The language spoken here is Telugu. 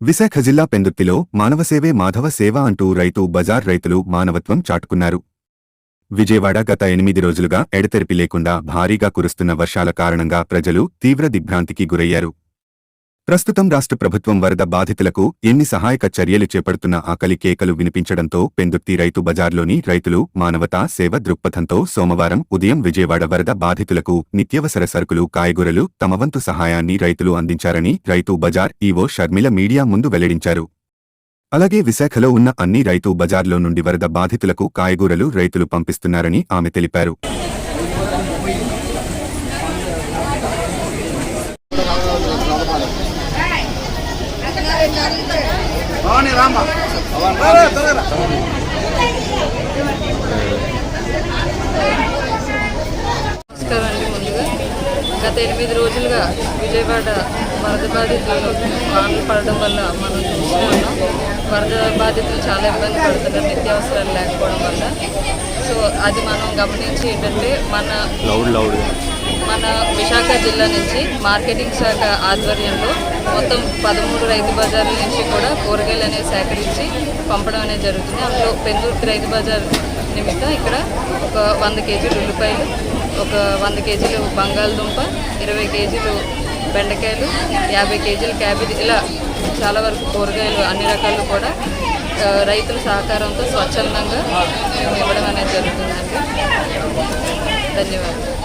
విశాఖ జిల్లా పెందుర్తిలో మానవసేవే మాధవ సేవ అంటూ రైతు బజార్ రైతులు మానవత్వం చాటుకున్నారు. విజయవాడ గత ఎనిమిది రోజులుగా ఎడతెరిపి లేకుండా భారీగా కురుస్తున్న వర్షాల కారణంగా ప్రజలు తీవ్ర దిగ్భ్రాంతికి గురయ్యారు. ప్రస్తుతం రాష్ట్ర ప్రభుత్వం వరద బాధితులకు ఎన్ని సహాయక చర్యలు చేపడుతున్న ఆకలి కేకలు వినిపించడంతో పెందుర్తి రైతు బజార్లోని రైతులు మానవతా సేవ దృక్పథంతో సోమవారం ఉదయం విజయవాడ వరద బాధితులకు నిత్యవసర సరుకులు కాయగూరలు తమ వంతు సహాయాన్ని రైతులు అందించారని రైతు బజార్ ఈవో షర్మిల మీడియా ముందు వెల్లడించారు. అలాగే విశాఖలో ఉన్న అన్ని రైతు బజార్లో నుండి వరద బాధితులకు కాయగూరలు రైతులు పంపిస్తున్నారని ఆమె తెలిపారు. భవానీ నమస్కారం అండి ముందుగా. గత ఎనిమిది రోజులుగా విజయవాడ వరద బాధితులు వానలు పడడం వల్ల మనం చూస్తూ ఉన్నాం వరద బాధితులు చాలా ఇబ్బంది పడుతున్నారు నిత్యావసరాలు లేకపోవడం వల్ల. సో అది మనం గమనించి ఏంటంటే మన లౌడ్ లౌడ్ మన విశాఖ జిల్లా నుంచి మార్కెటింగ్ శాఖ ఆధ్వర్యంలో మొత్తం పదమూడు రైతు బజార్ల నుంచి కూడా కూరగాయలు అనేవి సేకరించి పంపడం అనేది జరుగుతుంది. అందులో పెందుర్తి రైతు బజార్ నిమిత్తం ఇక్కడ ఒక వంద కేజీలు ఉల్లిపాయలు ఒక వంద కేజీలు బంగాళదుంప ఇరవై కేజీలు బెండకాయలు యాభై కేజీలు క్యాబేజీ ఇలా చాలా వరకు కూరగాయలు అన్ని రకాలు కూడా రైతుల సహకారంతో స్వచ్ఛందంగా మేము ఇవ్వడం అనేది జరుగుతుందండి. ధన్యవాదాలు.